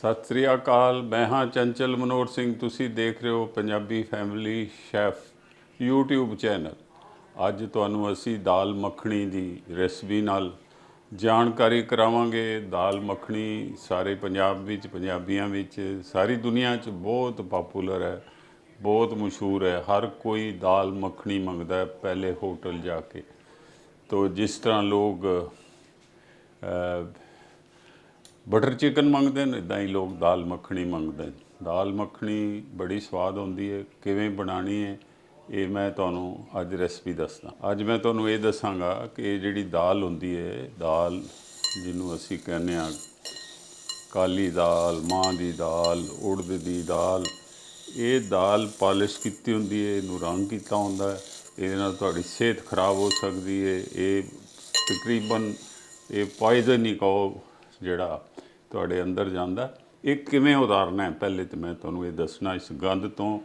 ਸਤਿ ਸ੍ਰੀ ਅਕਾਲ, ਮੈਂ ਹਾਂ ਚੰਚਲ ਮਨੋਹਰ ਸਿੰਘ। ਤੁਸੀਂ ਦੇਖ ਰਹੇ ਹੋ Punjabi family chef YouTube channel. ਅੱਜ ਤੁਹਾਨੂੰ ਅਸੀਂ ਦਾਲ ਮੱਖਣੀ ਦੀ ਰੈਸਪੀ ਨਾਲ ਜਾਣਕਾਰੀ ਕਰਾਵਾਂਗੇ। ਦਾਲ ਮੱਖਣੀ ਸਾਰੇ ਪੰਜਾਬ ਵਿੱਚ, ਪੰਜਾਬੀਆਂ ਵਿੱਚ, ਸਾਰੀ ਦੁਨੀਆ 'ਚ ਬਹੁਤ ਪਪੂਲਰ ਹੈ, ਬਹੁਤ ਮਸ਼ਹੂਰ ਹੈ। ਹਰ ਕੋਈ ਦਾਲ ਮੱਖਣੀ ਮੰਗਦਾ ਹੈ ਪਹਿਲੇ ਹੋਟਲ ਜਾ ਕੇ। ਤੋ ਜਿਸ ਤਰ੍ਹਾਂ ਲੋਕ ਬਟਰ ਚਿਕਨ ਮੰਗਦੇ ਨੇ ਇਦਾਂ ਹੀ ਲੋਕ ਦਾਲ ਮੱਖਣੀ ਮੰਗਦੇ ਨੇ। ਦਾਲ ਮੱਖਣੀ ਬੜੀ ਸਵਾਦ ਹੁੰਦੀ ਹੈ, ਕਿਵੇਂ ਬਣਾਣੀ ਹੈ, ਇਹ ਮੈਂ ਤੁਹਾਨੂੰ ਅੱਜ ਰੈਸਪੀ ਦੱਸਦਾ। ਅੱਜ ਮੈਂ ਤੁਹਾਨੂੰ ਇਹ ਦੱਸਾਂਗਾ ਕਿ ਇਹ ਜਿਹੜੀ ਦਾਲ ਹੁੰਦੀ ਹੈ, ਦਾਲ ਜਿਹਨੂੰ ਅਸੀਂ ਕਹਿੰਦੇ ਆ ਕਾਲੀ ਦਾਲ ਮਾਂ ਦੀ ਦਾਲ, ਉੜਦ ਦੀ ਦਾਲ, ਇਹ ਦਾਲ ਪਾਲਿਸ਼ ਕੀਤੀ ਹੁੰਦੀ ਹੈ, ਇਹਨੂੰ ਰੰਗ ਕੀਤਾ ਹੁੰਦਾ ਹੈ, ਇਹਦੇ ਨਾਲ ਤੁਹਾਡੀ ਸਿਹਤ ਖਰਾਬ ਹੋ ਸਕਦੀ ਹੈ, ਇਹ ਤਕਰੀਬਨ ਇਹ ਪੋਇਜ਼ਨ ਹੀ ਕਹੋ ਜਿਹੜਾ ਤੁਹਾਡੇ ਅੰਦਰ ਜਾਂਦਾ। ਇਹ ਕਿਵੇਂ ਉਤਾਰਨਾ ਹੈ? ਪਹਿਲੇ ਤੇ ਮੈਂ ਤੁਹਾਨੂੰ ਇਹ ਦੱਸਣਾ, ਇਸ ਗੰਧ ਤੋਂ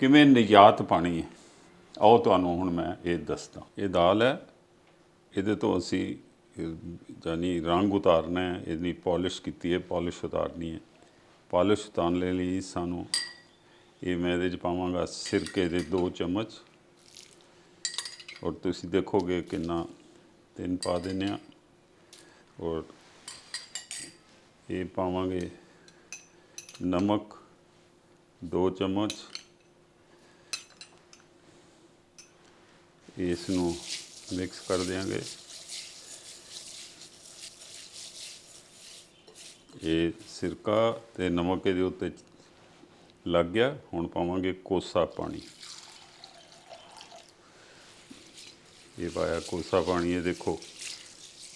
ਕਿਵੇਂ ਨਿਜਾਤ ਪਾਣੀ ਹੈ? ਆਓ ਤੁਹਾਨੂੰ ਹੁਣ ਮੈਂ ਇਹ ਦੱਸਦਾ। ਇਹ ਦਾਲ ਹੈ। ਇਹਦੇ ਤੋਂ ਅਸੀਂ ਇਹ ਜਾਨੀ ਰੰਗ ਉਤਾਰਨਾ ਹੈ। ਇਹਦੀ ਪਾਲਿਸ਼ ਕੀਤੀ ਹੈ, ਪਾਲਿਸ਼ ਉਤਾਰਨੀ ਹੈ। ਪਾਲਿਸ਼ ਉਤਾਰਨ ਲਈ ਸਾਨੂੰ ਇਹ ਮੈਂ ਇਹਦੇ ਚ ਪਾਵਾਂਗਾ ਸਿਰਕੇ ਦੇ 2 ਚਮਚ। ਔਰ ਤੁਸੀਂ ਦੇਖੋਗੇ ਕਿੰਨਾ ਤਿੰਨ ਪਾ ਦਿੰਦੇ ਆ ਔਰ ਇਹ ਪਾਵਾਂਗੇ ਨਮਕ 2 ਚਮਚ। ਇਸ ਨੂੰ ਮਿਕਸ ਕਰ ਦਿਆਂਗੇ। ਇਹ ਸਿਰਕਾ ਤੇ ਨਮਕ ਇਹਦੇ ਉੱਤੇ ਲੱਗ ਗਿਆ। ਹੁਣ ਪਾਵਾਂਗੇ ਕੋਸਾ ਪਾਣੀ। ਇਹ ਪਾਇਆ ਕੋਸਾ ਪਾਣੀ, ਇਹ ਦੇਖੋ।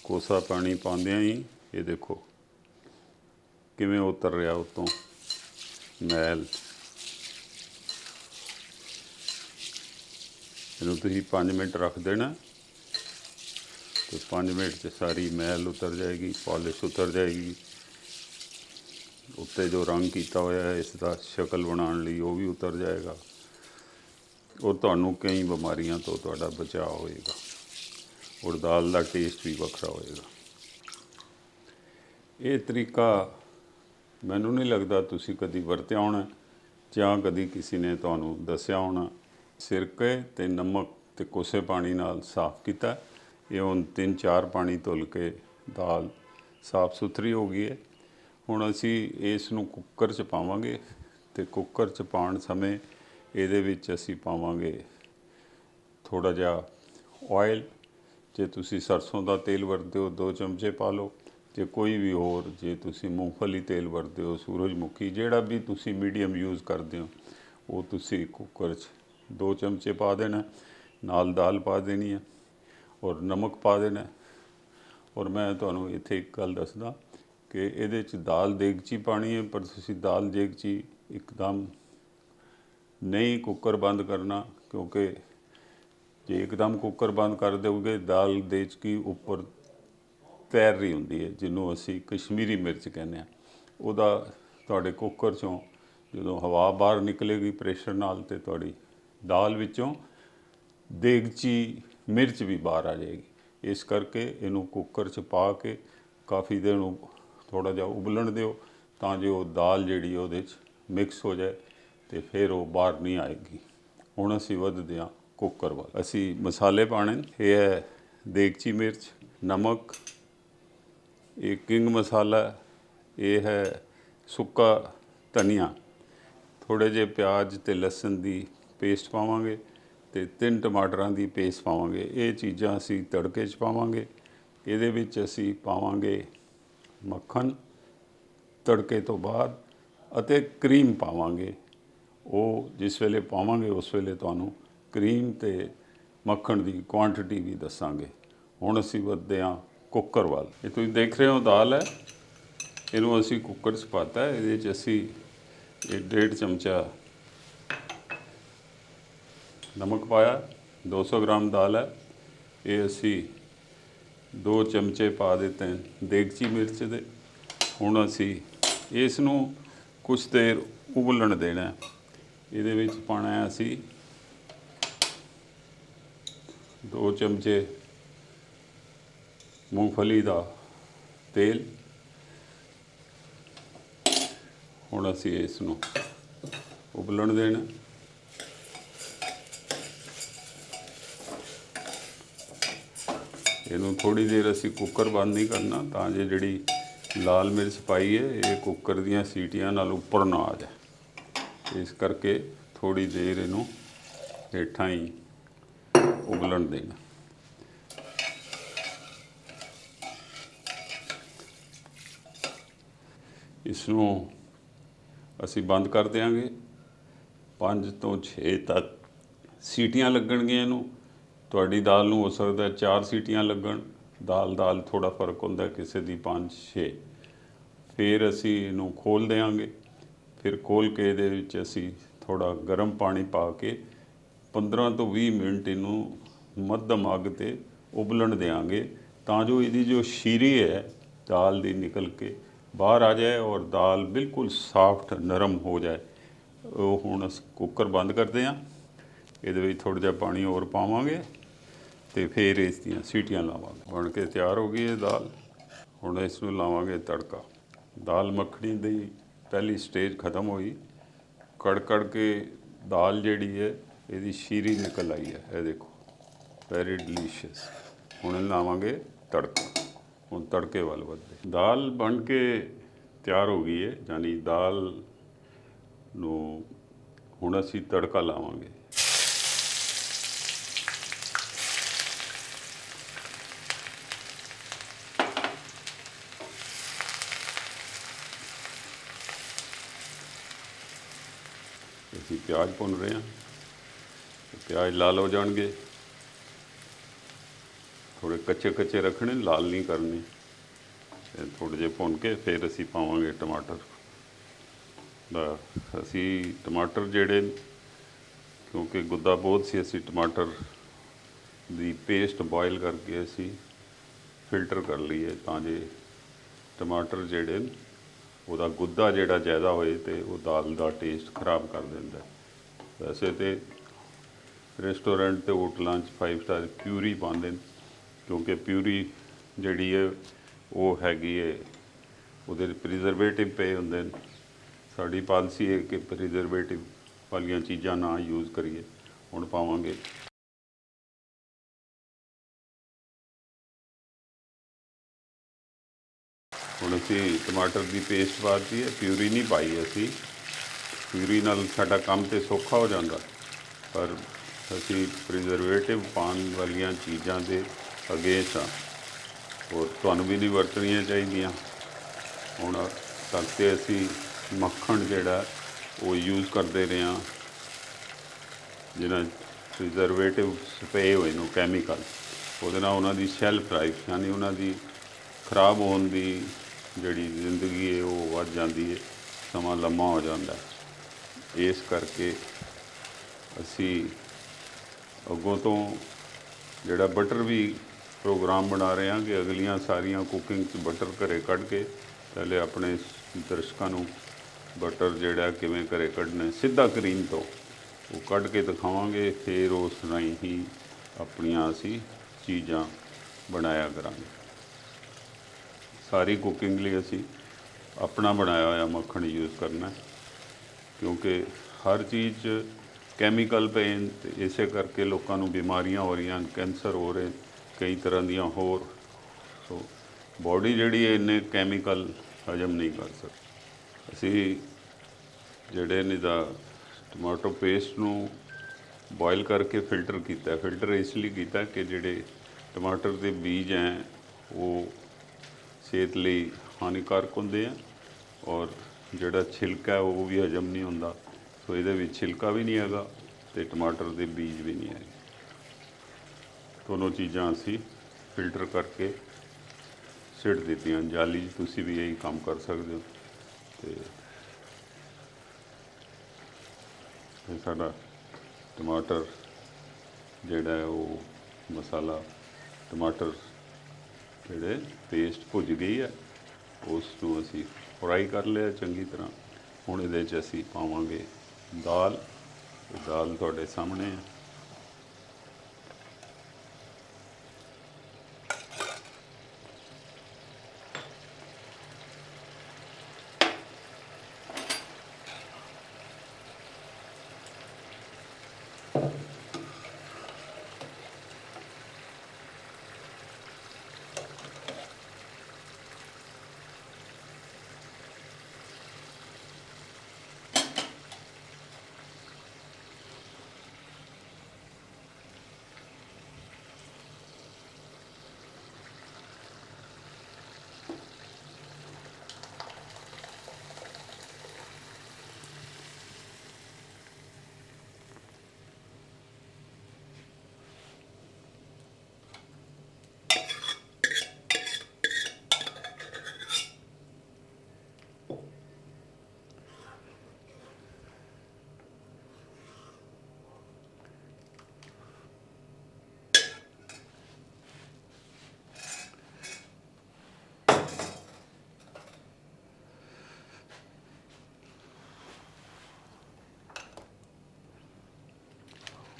ਕੋਸਾ ਪਾਣੀ ਪਾਉਂਦਿਆਂ ਹੀ ਇਹ ਦੇਖੋ। ਕਿਵੇਂ ਉਤਰ ਰਿਹਾ ਉਤੋਂ? ਮੈਲ ਇਹਨੂੰ ਤੁਸੀਂ 5 ਮਿੰਟ ਰੱਖ ਦੇਣਾ। ਤੇ 5 ਮਿੰਟ 'ਚ ਸਾਰੀ ਮੈਲ ਉਤਰ ਜਾਏਗੀ, ਪਾਲਿਸ਼ ਉਤਰ ਜਾਏਗੀ। ਉੱਤੇ ਜੋ ਰੰਗ ਕੀਤਾ ਹੋਇਆ ਹੈ, ਇਸ ਦਾ ਸ਼ਕਲ ਬਣਾਉਣ ਲਈ ਉਹ ਵੀ ਉਤਰ ਜਾਏਗਾ। ਉਹ ਤੁਹਾਨੂੰ ਕਈ ਬਿਮਾਰੀਆਂ ਤੋਂ ਤੁਹਾਡਾ ਬਚਾਅ ਹੋਏਗਾ। ਔਰ ਦਾਲ ਦਾ ਟੇਸਟ ਵੀ ਵੱਖਰਾ ਹੋਏਗਾ। ਇਹ ਤਰੀਕਾ ਮੈਨੂੰ ਨਹੀਂ ਲੱਗਦਾ ਤੁਸੀਂ ਕਦੀ ਵਰਤਿਆ ਹੋਣਾ, ਜਾਂ ਕਦੀ ਕਿਸੇ ਨੇ ਤੁਹਾਨੂੰ ਦੱਸਿਆ ਹੋਣਾ। ਸਿਰਕੇ ਤੇ ਨਮਕ ਤੇ ਕੋਸੇ ਪਾਣੀ ਨਾਲ ਸਾਫ਼ ਕੀਤਾ। ਇਹ ਹੁਣ ਤਿੰਨ ਚਾਰ ਪਾਣੀ ਧੁੱਲ ਕੇ ਦਾਲ ਸਾਫ਼ ਸੁਥਰੀ ਹੋ ਗਈ ਹੈ। ਹੁਣ ਅਸੀਂ ਇਸ ਨੂੰ ਕੁੱਕਰ 'ਚ ਪਾਵਾਂਗੇ ਤੇ ਕੁੱਕਰ 'ਚ ਪਾਉਣ ਸਮੇਂ ਇਹਦੇ ਵਿੱਚ ਅਸੀਂ ਪਾਵਾਂਗੇ ਥੋੜਾ ਜਿਹਾ ਆਇਲ ਜੇ ਤੁਸੀਂ ਸਰਸੋਂ ਦਾ ਤੇਲ ਵਰਤਦੇ ਹੋ, ਦੋ ਚਮਚੇ ਪਾ ਲਓ। ਜੇ ਕੋਈ ਵੀ ਹੋਰ, ਜੇ ਤੁਸੀਂ ਮੂੰਗਫਲੀ ਤੇਲ ਵਰਤਦੇ ਹੋ, ਸੂਰਜਮੁਖੀ, ਜਿਹੜਾ ਵੀ ਤੁਸੀਂ ਮੀਡੀਅਮ ਯੂਜ਼ ਕਰਦੇ ਹੋ, ਉਹ ਤੁਸੀਂ ਕੁੱਕਰ 'ਚ ਦੋ ਚਮਚੇ ਪਾ ਦੇਣਾ, ਨਾਲ ਦਾਲ ਪਾ ਦੇਣੀ ਹੈ ਔਰ ਨਮਕ ਪਾ ਦੇਣਾ ਔਰ ਮੈਂ ਤੁਹਾਨੂੰ ਇੱਥੇ ਇੱਕ ਗੱਲ ਦੱਸਦਾ ਕਿ ਇਹਦੇ 'ਚ ਦਾਲ ਦੇਗਚੀ ਪਾਣੀ ਹੈ, ਪਰ ਤੁਸੀਂ ਦਾਲ ਦੇਗਚੀ ਇੱਕਦਮ ਨਹੀਂ ਕੁੱਕਰ ਬੰਦ ਕਰਨਾ, ਕਿਉਂਕਿ ਜੇ ਇੱਕਦਮ ਕੁੱਕਰ ਬੰਦ ਕਰ ਦਿਓਗੇ, ਦਾਲ ਦੇਗਚੀ ਉੱਪਰ ਤੈਰ ਰਹੀ ਹੁੰਦੀ ਹੈ, ਜਿਹਨੂੰ ਅਸੀਂ ਕਸ਼ਮੀਰੀ ਮਿਰਚ ਕਹਿੰਦੇ ਆ ਉਹਦਾ ਤੁਹਾਡੇ ਕੁੱਕਰ ਚੋਂ ਜਦੋਂ ਹਵਾ ਬਾਹਰ ਨਿਕਲੇਗੀ ਪ੍ਰੈਸ਼ਰ ਨਾਲ ਤੇ ਤੁਹਾਡੀ ਦਾਲ ਵਿੱਚੋਂ ਦੇਗਚੀ ਮਿਰਚ ਵੀ ਬਾਹਰ ਆ ਜਾਏਗੀ। ਇਸ ਕਰਕੇ ਇਹਨੂੰ ਕੁੱਕਰ 'ਚ ਪਾ ਕੇ ਕਾਫੀ ਦੇਰ ਨੂੰ ਥੋੜਾ ਜਿਹਾ ਉਬਲਣ ਦਿਓ ਤਾਂ ਜੋ ਉਹ ਦਾਲ ਜਿਹੜੀ ਉਹਦੇ 'ਚ ਮਿਕਸ ਹੋ ਜਾਏ ਤੇ ਫਿਰ ਉਹ ਬਾਹਰ ਨਹੀਂ ਆਏਗੀ। ਹੁਣ ਅਸੀਂ ਵਧਦੇ ਹਾਂ ਕੁੱਕਰ ਵੱਲ। ਅਸੀਂ ਮਸਾਲੇ ਪਾਣੇ ਇਹ ਹੈ ਦੇਗਚੀ ਮਿਰਚ, ਨਮਕ ਇਹ ਕਿੰਗ ਮਸਾਲਾ, ਇਹ ਹੈ ਸੁੱਕਾ ਧਨੀਆ। ਥੋੜੇ ਜਿਹੇ ਪਿਆਜ਼ ਤੇ ਲਸਣ ਦੀ ਪੇਸਟ ਪਾਵਾਂਗੇ ਤੇ ਤਿੰਨ ਟਮਾਟਰਾਂ ਦੀ ਪੇਸਟ ਪਾਵਾਂਗੇ। ਇਹ ਚੀਜ਼ਾਂ ਅਸੀਂ ਤੜਕੇ 'ਚ ਪਾਵਾਂਗੇ। ਇਹਦੇ ਵਿੱਚ ਅਸੀਂ ਪਾਵਾਂਗੇ ਮੱਖਣ ਤੜਕੇ ਤੋਂ ਬਾਅਦ ਅਤੇ ਕਰੀਮ ਪਾਵਾਂਗੇ। ਉਹ ਜਿਸ ਵੇਲੇ ਪਾਵਾਂਗੇ, ਉਸ ਵੇਲੇ ਤੁਹਾਨੂੰ ਕਰੀਮ ਤੇ ਮੱਖਣ ਦੀ ਕੁਆਂਟੀਟੀ ਵੀ ਦੱਸਾਂਗੇ। ਹੁਣ ਅਸੀਂ ਵੱਧਦੇ ਹਾਂ ਕੁੱਕਰ ਵੱਲ ਇਹ ਤੁਸੀਂ ਦੇਖ ਰਹੇ ਹੋ, ਦਾਲ ਹੈ। ਇਹਨੂੰ ਅਸੀਂ ਕੁੱਕਰ 'ਚ ਪਾਤਾ ਹੈ। ਇਹਦੇ 'ਚ ਅਸੀਂ ਇਹ ਡੇਢ ਚਮਚਾ ਨਮਕ ਪਾਇਆ। 200 ਗ੍ਰਾਮ ਦਾਲ ਹੈ। ਇਹ ਅਸੀਂ ਦੋ ਚਮਚੇ ਪਾ ਦਿੱਤੇ ਦੇਗਚੀ ਮਿਰਚ ਦੇ। ਹੁਣ ਅਸੀਂ ਇਸ ਨੂੰ ਕੁਝ ਦੇਰ ਉਬਲਣ ਦੇਣਾ ਇਹਦੇ ਵਿੱਚ ਪਾਣਾ ਹੈ ਅਸੀਂ ਦੋ ਚਮਚੇ ਮੂੰਗਫਲੀ ਦਾ ਤੇਲ। ਹੁਣ ਅਸੀਂ ਇਸ ਨੂੰ ਉਬਲਣ ਦੇਣਾ। ਇਹਨੂੰ ਥੋੜੀ ਦੇਰ ਅਸੀਂ ਕੁੱਕਰ ਬੰਦ ਨਹੀਂ ਕਰਨਾ, ਤਾਂ ਜੇ ਜਿਹੜੀ ਲਾਲ ਮਿਰਚ ਪਾਈ ਹੈ, ਇਹ ਕੁੱਕਰ ਦੀਆਂ ਸੀਟੀਆਂ ਨਾਲ ਉੱਪਰ ਨਾ ਆ ਜਾਏ। ਇਸ ਕਰਕੇ ਥੋੜੀ ਦੇਰ ਇਹਨੂੰ ਹੇਠਾਂ ਹੀ ਉਬਲਣ ਦੇਣਾ। ਇਸ ਨੂੰ ਅਸੀਂ ਬੰਦ ਕਰ ਦਿਆਂਗੇ। 5 ਤੋਂ 6 ਤੱਕ ਸੀਟੀਆਂ ਲੱਗਣਗੀਆਂ ਇਹਨੂੰ। ਤੁਹਾਡੀ ਦਾਲ ਨੂੰ ਹੋ ਸਕਦਾ 4 ਸੀਟੀਆਂ ਲੱਗਣ। ਦਾਲ ਦਾਲ ਥੋੜਾ ਫ਼ਰਕ ਹੁੰਦਾ ਕਿਸੇ ਦੀ 5 6 ਫਿਰ ਅਸੀਂ ਇਹਨੂੰ ਖੋਲ ਦੇਵਾਂਗੇ ਫਿਰ ਖੋਲ ਕੇ ਇਹਦੇ ਵਿੱਚ ਅਸੀਂ ਥੋੜਾ ਗਰਮ ਪਾਣੀ ਪਾ ਕੇ 15 ਤੋਂ 20 ਮਿੰਟ ਇਹਨੂੰ ਮੱਧਮ ਅੱਗ ਤੇ ਉਬਲਣ ਦੇਵਾਂਗੇ ਤਾਂ ਜੋ ਇਹਦੀ ਜੋ ਸ਼ੀਰੀ ਹੈ ਦਾਲ ਦੀ ਨਿਕਲ ਕੇ ਬਾਹਰ ਆ ਜਾਏ ਔਰ ਦਾਲ ਬਿਲਕੁਲ ਸਾਫਟ ਨਰਮ ਹੋ ਜਾਏ। ਉਹ ਹੁਣ ਅਸੀਂ ਕੁੱਕਰ ਬੰਦ ਕਰਦੇ ਹਾਂ। ਇਹਦੇ ਵਿੱਚ ਥੋੜਾ ਜਿਹਾ ਪਾਣੀ ਹੋਰ ਪਾਵਾਂਗੇ ਤੇ ਫਿਰ ਇਸ ਦੀਆਂ ਸੀਟੀਆਂ ਲਾਵਾਂਗੇ। ਬਣ ਕੇ ਤਿਆਰ ਹੋ ਗਈ ਇਹ ਦਾਲ। ਹੁਣ ਇਸ ਨੂੰ ਲਾਵਾਂਗੇ ਤੜਕਾ। ਦਾਲ ਮੱਖਣੀ ਦੀ ਪਹਿਲੀ ਸਟੇਜ ਖਤਮ ਹੋਈ। ਕੜ ਕੜ ਕੇ ਦਾਲ ਜਿਹੜੀ ਹੈ, ਇਹਦੀ ਸ਼ੀਰੀ ਨਿਕਲ ਆਈ ਹੈ। ਇਹ ਦੇਖੋ ਵੈਰੀ ਡਿਲੀਸ਼ੀਅਸ ਹੁਣ ਲਾਵਾਂਗੇ ਤੜਕਾ। ਹੁਣ ਤੜਕੇ ਵੱਲ ਵਧਦੇ ਦਾਲ ਬਣ ਕੇ ਤਿਆਰ ਹੋ ਗਈ ਹੈ ਯਾਨੀ ਦਾਲ ਨੂੰ ਹੁਣ ਅਸੀਂ ਤੜਕਾ ਲਾਵਾਂਗੇ। ਅਸੀਂ ਪਿਆਜ਼ ਭੁੰਨ ਰਹੇ ਹਾਂ। ਪਿਆਜ਼ ਲਾਲ ਹੋ ਜਾਣਗੇ। ਥੋੜੇ ਕੱਚੇ ਕੱਚੇ ਰੱਖਣੇ, ਲਾਲ ਨਹੀਂ ਕਰਨੇ। ਥੋੜੇ ਜਿਹੇ ਭੁੰਨ ਕੇ ਫਿਰ ਅਸੀਂ ਪਾਵਾਂਗੇ ਟਮਾਟਰ। ਦਾ ਅਸੀਂ ਟਮਾਟਰ ਜਿਹੜੇ ਕਿਉਂਕਿ ਗੁੱਦਾ ਬਹੁਤ ਸੀ ਅਸੀਂ ਟਮਾਟਰ ਦੀ ਪੇਸਟ ਬੋਇਲ ਕਰਕੇ ਅਸੀਂ ਫਿਲਟਰ ਕਰ ਲਈਏ ਤਾਂ ਜੇ ਟਮਾਟਰ ਜਿਹੜੇ ਨੇ, ਉਹਦਾ ਗੁੱਦਾ ਜਿਹੜਾ ਜ਼ਿਆਦਾ ਹੋਏ ਤੇ ਉਹ ਦਾਲ ਦਾ ਟੇਸਟ ਖਰਾਬ ਕਰ ਦਿੰਦਾ। ਵੈਸੇ ਤੇ ਰੈਸਟੋਰੈਂਟ ਤੇ ਹੋਟਲਾਂ 'ਚ 5 ਸਟਾਰ ਪਿਊਰੀ ਪਾਉਂਦੇ ਨੇ ਕਿਉਂਕਿ ਪਿਊਰੀ ਜਿਹੜੀ ਹੈ ਉਹ ਹੈਗੀ ਹੈ ਉਹਦੇ ਪ੍ਰੀਜ਼ਰਵੇਟਿਵ ਪਏ ਹੁੰਦੇ ਨੇ। ਸਾਡੀ ਪਾਲਿਸੀ ਹੈ ਕਿ ਪ੍ਰੀਜ਼ਰਵੇਟਿਵ ਵਾਲੀਆਂ ਚੀਜ਼ਾਂ ਨਾ ਯੂਜ਼ ਕਰੀਏ, ਹੁਣ ਪਾਵਾਂਗੇ। ਹੁਣ ਅਸੀਂ ਟਮਾਟਰ ਦੀ ਪੇਸਟ ਪਾਤੀ ਹੈ, ਪਿਊਰੀ ਨਹੀਂ ਪਾਈ ਅਸੀਂ। ਪਿਊਰੀ ਨਾਲ ਸਾਡਾ ਕੰਮ ਤੇ ਸੌਖਾ ਹੋ ਜਾਂਦਾ, ਪਰ ਅਸੀਂ ਪ੍ਰੀਜ਼ਰਵੇਟਿਵ ਪਾਉਣ ਵਾਲੀਆਂ ਚੀਜ਼ਾਂ ਦੇ ਅਗੇਂਸਟ ਆ ਔਰ ਤੁਹਾਨੂੰ ਵੀ ਨਹੀਂ ਵਰਤਣੀਆਂ ਚਾਹੀਦੀਆਂ। ਹੁਣ ਤੱਕ ਤੇ ਅਸੀਂ ਮੱਖਣ ਜਿਹੜਾ ਉਹ ਯੂਜ਼ ਕਰਦੇ ਰਹੇ ਹਾਂ। ਜਿਹਨਾਂ ਪ੍ਰੀਜ਼ਰਵੇਟਿਵ ਸਪੇ ਹੋਏ ਨੂੰ ਕੈਮੀਕਲ ਉਹਦੇ ਨਾਲ ਉਹਨਾਂ ਦੀ ਸ਼ੈਲਫ ਲਾਈਫ ਯਾਨੀ ਉਹਨਾਂ ਦੀ ਖਰਾਬ ਹੋਣ ਦੀ ਜਿਹੜੀ ਜ਼ਿੰਦਗੀ ਹੈ ਉਹ ਵੱਧ ਜਾਂਦੀ ਹੈ, ਸਮਾਂ ਲੰਮਾ ਹੋ ਜਾਂਦਾ ਇਸ ਕਰਕੇ ਅਸੀਂ ਅੱਗੋਂ ਤੋਂ ਜਿਹੜਾ ਬਟਰ ਵੀ ਪ੍ਰੋਗਰਾਮ ਬਣਾ ਰਹੇ ਹਾਂ ਕਿ ਅਗਲੀਆਂ ਸਾਰੀਆਂ ਕੁਕਿੰਗ 'ਚ ਬਟਰ ਘਰੇ ਕੱਢ ਕੇ ਪਹਿਲੇ ਆਪਣੇ ਦਰਸ਼ਕਾਂ ਨੂੰ ਬਟਰ ਜਿਹੜਾ ਕਿਵੇਂ ਘਰੇ ਕੱਢਣਾ ਸਿੱਧਾ ਕਰੀਮ ਤੋਂ ਉਹ ਕੱਢ ਕੇ ਦਿਖਾਵਾਂਗੇ, ਫਿਰ ਉਸ ਰਾਹੀਂ ਹੀ ਆਪਣੀਆਂ ਅਸੀਂ ਚੀਜ਼ਾਂ ਬਣਾਇਆ ਕਰਾਂਗੇ। ਸਾਰੀ ਕੁਕਿੰਗ ਲਈ ਅਸੀਂ ਆਪਣਾ ਬਣਾਇਆ ਹੋਇਆ ਮੱਖਣ ਯੂਜ਼ ਕਰਨਾ ਕਿਉਂਕਿ ਹਰ ਚੀਜ਼ 'ਚ ਕੈਮੀਕਲ ਪਏ ਨੇ ਇਸੇ ਕਰਕੇ ਲੋਕਾਂ ਨੂੰ ਬਿਮਾਰੀਆਂ ਹੋ ਰਹੀਆਂ ਕੈਂਸਰ ਹੋ ਰਹੇ ਕਈ ਤਰ੍ਹਾਂ ਦੀਆਂ ਹੋਰ, ਸੋ ਬਾਡੀ ਜਿਹੜੀ ਹੈ ਇੰਨੇ ਕੈਮੀਕਲ ਹਜਮ ਨਹੀਂ ਕਰ ਸਕਦੀ। ਅਸੀਂ ਜਿਹੜੇ ਨੇ ਦਾ ਟਮਾਟੋ ਪੇਸਟ ਨੂੰ ਬੋਇਲ ਕਰਕੇ ਫਿਲਟਰ ਕੀਤਾ ਫਿਲਟਰ ਇਸ ਲਈ ਕੀਤਾ ਕਿ ਜਿਹੜੇ ਟਮਾਟਰ ਦੇ ਬੀਜ ਹੈ, ਉਹ ਸਿਹਤ ਲਈ ਹਾਨੀਕਾਰਕ ਹੁੰਦੇ ਆ ਔਰ ਜਿਹੜਾ ਛਿਲਕਾ ਉਹ ਵੀ ਹਜਮ ਨਹੀਂ ਹੁੰਦਾ। ਸੋ ਇਹਦੇ ਵਿੱਚ ਛਿਲਕਾ ਵੀ ਨਹੀਂ ਹੈਗਾ ਤੇ ਟਮਾਟਰ ਦੇ ਬੀਜ ਵੀ ਨਹੀਂ ਹੈਗੇ। ਦੋਨੋਂ ਚੀਜ਼ਾਂ ਅਸੀਂ ਫਿਲਟਰ ਕਰਕੇ ਸਿੱਟ ਦਿੱਤੀਆਂ। ਜਾਲੀ 'ਚ ਤੁਸੀਂ ਵੀ ਇਹੀ ਕੰਮ ਕਰ ਸਕਦੇ ਹੋ। ਤੇ ਇਹ ਸਾਡਾ ਟਮਾਟਰ ਜਿਹੜਾ ਹੈ, ਉਹ ਮਸਾਲਾ ਟਮਾਟਰ ਜਿਹੜੇ ਪੇਸਟ ਭੁੱਜ ਗਈ ਹੈ, ਉਸ ਨੂੰ ਅਸੀਂ ਫਰਾਈ ਕਰ ਲਿਆ ਚੰਗੀ ਤਰ੍ਹਾਂ। ਹੁਣ ਇਹਦੇ 'ਚ ਅਸੀਂ ਪਾਵਾਂਗੇ ਦਾਲ। ਦਾਲ ਤੁਹਾਡੇ ਸਾਹਮਣੇ ਹੈ।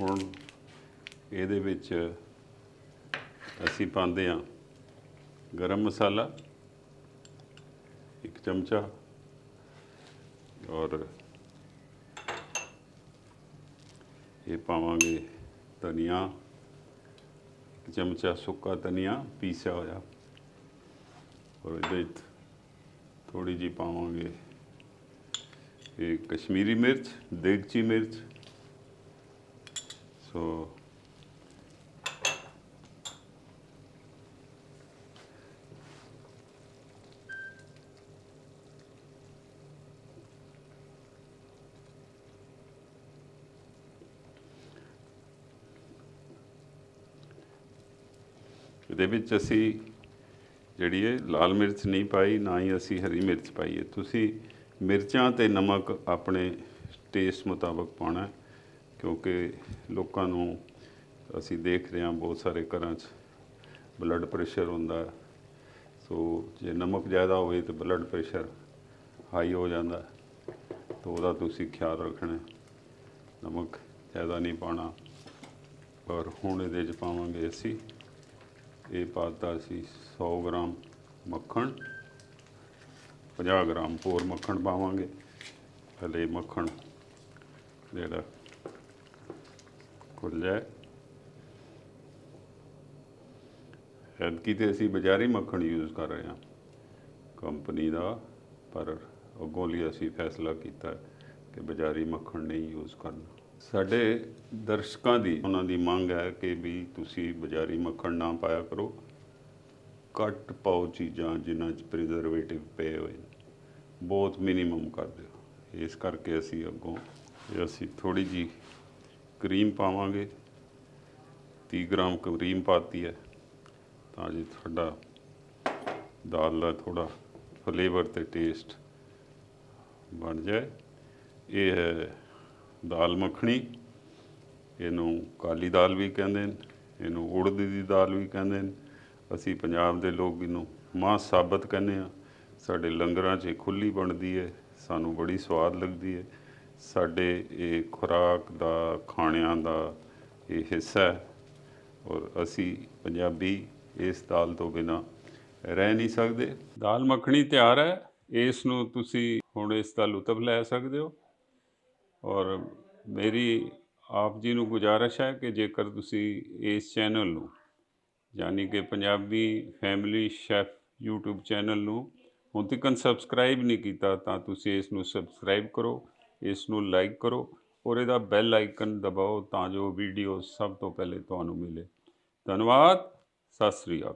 ਹੁਣ ਇਹਦੇ ਵਿੱਚ ਅਸੀਂ ਪਾਉਂਦੇ ਹਾਂ ਗਰਮ ਮਸਾਲਾ, ਇੱਕ ਚਮਚਾ ਔਰ ਇਹ ਪਾਵਾਂਗੇ ਧਨੀਆ, ਇੱਕ ਚਮਚਾ ਸੁੱਕਾ ਧਨੀਆ ਪੀਸਿਆ ਹੋਇਆ। ਔਰ ਇਹਦੇ 'ਚ ਥੋੜੀ ਜੀ ਪਾਵਾਂਗੇ ਇਹ ਕਸ਼ਮੀਰੀ ਮਿਰਚ ਦੇਗਚੀ ਮਿਰਚ ਸੋ ਇਹਦੇ ਵਿੱਚ ਅਸੀਂ ਜਿਹੜੀ ਹੈ ਲਾਲ ਮਿਰਚ ਨਹੀਂ ਪਾਈ ਨਾ ਹੀ ਅਸੀਂ ਹਰੀ ਮਿਰਚ ਪਾਈ ਹੈ। ਤੁਸੀਂ ਮਿਰਚਾਂ ਤੇ ਨਮਕ ਆਪਣੇ ਟੇਸਟ ਮੁਤਾਬਕ ਪਾਉਣਾ ਹੈ, ਕਿਉਂਕਿ ਲੋਕਾਂ ਨੂੰ ਅਸੀਂ ਦੇਖ ਰਹੇ ਹਾਂ ਬਹੁਤ ਸਾਰੇ ਘਰਾਂ 'ਚ ਬਲੱਡ ਪ੍ਰੈਸ਼ਰ ਹੁੰਦਾ ਸੋ ਜੇ ਨਮਕ ਜ਼ਿਆਦਾ ਹੋਵੇ ਤਾਂ ਬਲੱਡ ਪ੍ਰੈਸ਼ਰ ਹਾਈ ਹੋ ਜਾਂਦਾ ਤਾਂ ਉਹਦਾ ਤੁਸੀਂ ਖਿਆਲ ਰੱਖਣਾ ਨਮਕ ਜ਼ਿਆਦਾ ਨਹੀਂ ਪਾਉਣਾ। ਔਰ ਹੁਣ ਇਹਦੇ 'ਚ ਪਾਵਾਂਗੇ ਅਸੀਂ। ਇਹ ਪਾਤਾ ਅਸੀਂ 100 ਗ੍ਰਾਮ ਮੱਖਣ। 50 ਗ੍ਰਾਮ ਹੋਰ ਮੱਖਣ ਪਾਵਾਂਗੇ। ਹਲੇ ਮੱਖਣ ਜਿਹੜਾ ਖੁੱਲ ਜਾਏ ਐਤਕੀ ਤੇ ਅਸੀਂ ਬਾਜ਼ਾਰੀ ਮੱਖਣ ਯੂਜ਼ ਕਰ ਰਹੇ ਹਾਂ। ਕੰਪਨੀ ਦਾ, ਪਰ ਅੱਗੋਂ ਲਈ ਅਸੀਂ ਫੈਸਲਾ ਕੀਤਾ ਕਿ ਬਾਜ਼ਾਰੀ ਮੱਖਣ ਨਹੀਂ ਯੂਜ਼ ਕਰਨਾ। ਸਾਡੇ ਦਰਸ਼ਕਾਂ ਦੀ, ਉਹਨਾਂ ਦੀ ਮੰਗ ਹੈ ਕਿ ਵੀ ਤੁਸੀਂ ਬਾਜ਼ਾਰੀ ਮੱਖਣ ਨਾ ਪਾਇਆ ਕਰੋ। ਘੱਟ ਪਾਓ ਚੀਜ਼ਾਂ ਜਿਨ੍ਹਾਂ 'ਚ ਪ੍ਰੀਜ਼ਰਵੇਟਿਵ ਪਏ ਹੋਏ ਬਹੁਤ ਮਿਨੀਮਮ ਕਰ ਦਿਓ। ਇਸ ਕਰਕੇ ਅਸੀਂ ਅੱਗੋਂ, ਅਸੀਂ ਥੋੜੀ ਜੀ ਕਰੀਮ ਪਾਵਾਂਗੇ। 30 ਗ੍ਰਾਮ ਕਰੀਮ ਪਾਤੀ ਹੈ। ਤਾਂ ਜੀ ਤੁਹਾਡਾ ਦਾਲ ਦਾ ਥੋੜਾ ਫਲੇਵਰ ਤੇ ਟੇਸਟ ਬਣ ਜਾਏ। ਇਹ ਹੈ ਦਾਲ ਮੱਖਣੀ। ਇਹਨੂੰ ਕਾਲੀ ਦਾਲ ਵੀ ਕਹਿੰਦੇ ਨੇ, ਇਹਨੂੰ ਉੜਦ ਦੀ ਦਾਲ ਵੀ ਕਹਿੰਦੇ ਨੇ। ਅਸੀਂ ਪੰਜਾਬ ਦੇ ਲੋਕ ਇਹਨੂੰ ਮਾਂ ਸਾਬਤ ਕਹਿੰਦੇ ਆ ਸਾਡੇ ਲੰਗਰਾਂ 'ਚ ਇਹ ਖੁੱਲੀ ਬਣਦੀ ਹੈ। ਸਾਨੂੰ ਬੜੀ ਸਵਾਦ ਲੱਗਦੀ ਹੈ। ਸਾਡੇ ਇਹ ਖੁਰਾਕ ਦਾ, ਖਾਣਿਆਂ ਦਾ ਇਹ ਹਿੱਸਾ ਹੈ ਔਰ ਅਸੀਂ ਪੰਜਾਬੀ ਇਸ ਦਾਲ ਤੋਂ ਬਿਨਾ ਰਹਿ ਨਹੀਂ ਸਕਦੇ। ਦਾਲ ਮੱਖਣੀ ਤਿਆਰ ਹੈ, ਇਸ ਨੂੰ ਤੁਸੀਂ ਹੁਣ ਇਸ ਦਾ ਲੁਤਫ ਲੈ ਸਕਦੇ ਹੋ। ਔਰ ਮੇਰੀ ਆਪ ਜੀ ਨੂੰ ਗੁਜ਼ਾਰਿਸ਼ ਹੈ ਕਿ ਜੇਕਰ ਤੁਸੀਂ ਇਸ ਚੈਨਲ ਨੂੰ, ਯਾਨੀ ਕਿ Punjabi family chef YouTube channel ਨੂੰ ਹੁਣ ਤੱਕ ਸਬਸਕ੍ਰਾਈਬ ਨਹੀਂ ਕੀਤਾ, ਤਾਂ ਤੁਸੀਂ ਇਸ ਨੂੰ ਸਬਸਕ੍ਰਾਈਬ ਕਰੋ। ਇਸ ਨੂੰ ਲਾਈਕ ਕਰੋ ਔਰ ਇਹਦਾ ਬੈਲ ਆਈਕਨ ਦਬਾਓ ਤਾਂ ਜੋ ਵੀਡੀਓ ਸਭ ਤੋਂ ਪਹਿਲੇ ਤੁਹਾਨੂੰ ਮਿਲੇ। ਧੰਨਵਾਦ, ਸਤਿ ਸ੍ਰੀ ਅਕਾਲ।